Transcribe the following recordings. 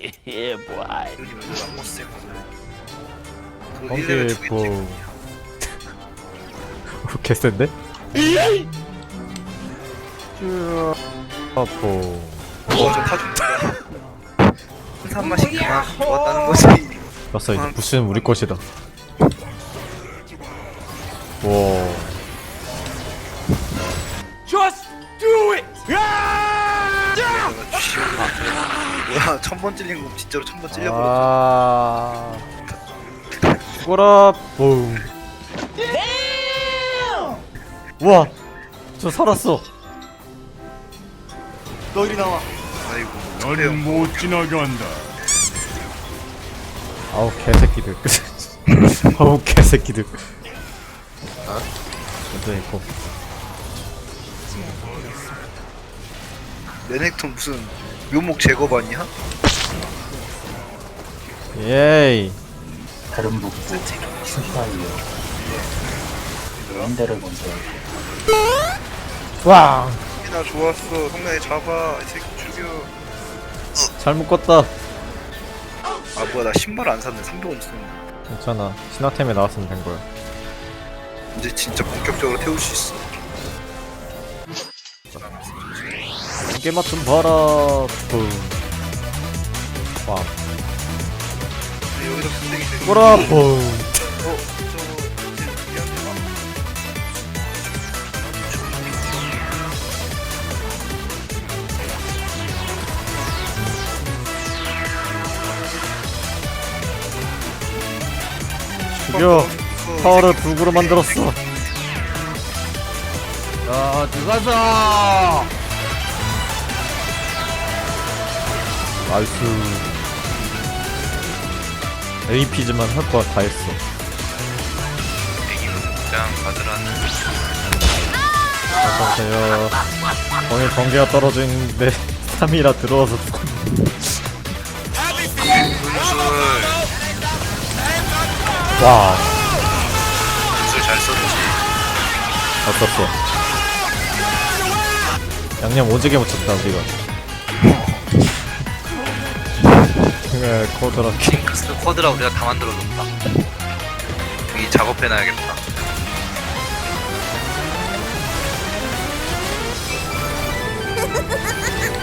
안 못쓰고 그 번개 1레벨 두개 보 찍고 개센데? 아포 어좀 타준다 한 맛이 그만 좋았다는 거지. 봤어 이제 부스는 우리 것이다. 와 뭐야? 천 번 찔린 거 진짜로 천 번 찔려버렸어. 아. 죽어라. 뿡 우와. 저 살았어. 너 이리 나와. 아이고 너는 못 지나간다. 아우 개새끼들. 아우 개새끼들. 먼저 있고 레넥톤 무슨 묘목 제거반이야? 예이. 다른 북부 스파이어. 랜더를 먼저 왕나 좋았어. 성나에 잡아. 이 새끼 죽여. 잘 묶었다. 아 뭐야. 나 신발 안 샀네. 300원 썼네 괜찮아. 신화템에 나왔으면 된 거야. 이제 진짜 본격적으로 태울 수 있어 맛좀 봐라. 뿡왕 근데 여기서 분쟁이 되게 죽어라 뿡 어? 저거 이제 미안해 막 죽여. 타워를 불구로 만들었어. 자, 들어가자! 나이스. AP지만 할 거 다 했어. 받으라는 어서오세요. 거기 번개가 떨어지는데 3이라 들어와서 분술 와. 분술 잘 썼지. 어떻어. 양념 오지게 묻혔다 우리가 그래 코드라키. 그 코드라 우리가 다 만들어줬다. 여기 작업해놔야겠다.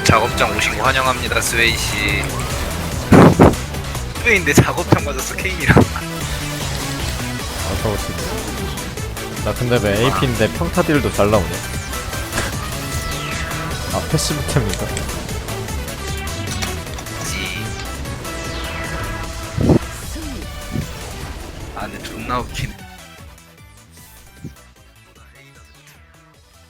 작업장 오신 거 환영합니다 스웨이 씨. 스웨이인데 작업장 맞았어 케인이랑. 어서오시고 나 근데 왜 AP인데 평타 딜도 잘 나오냐 아 패시브템인가? 아 근데 존나 웃기네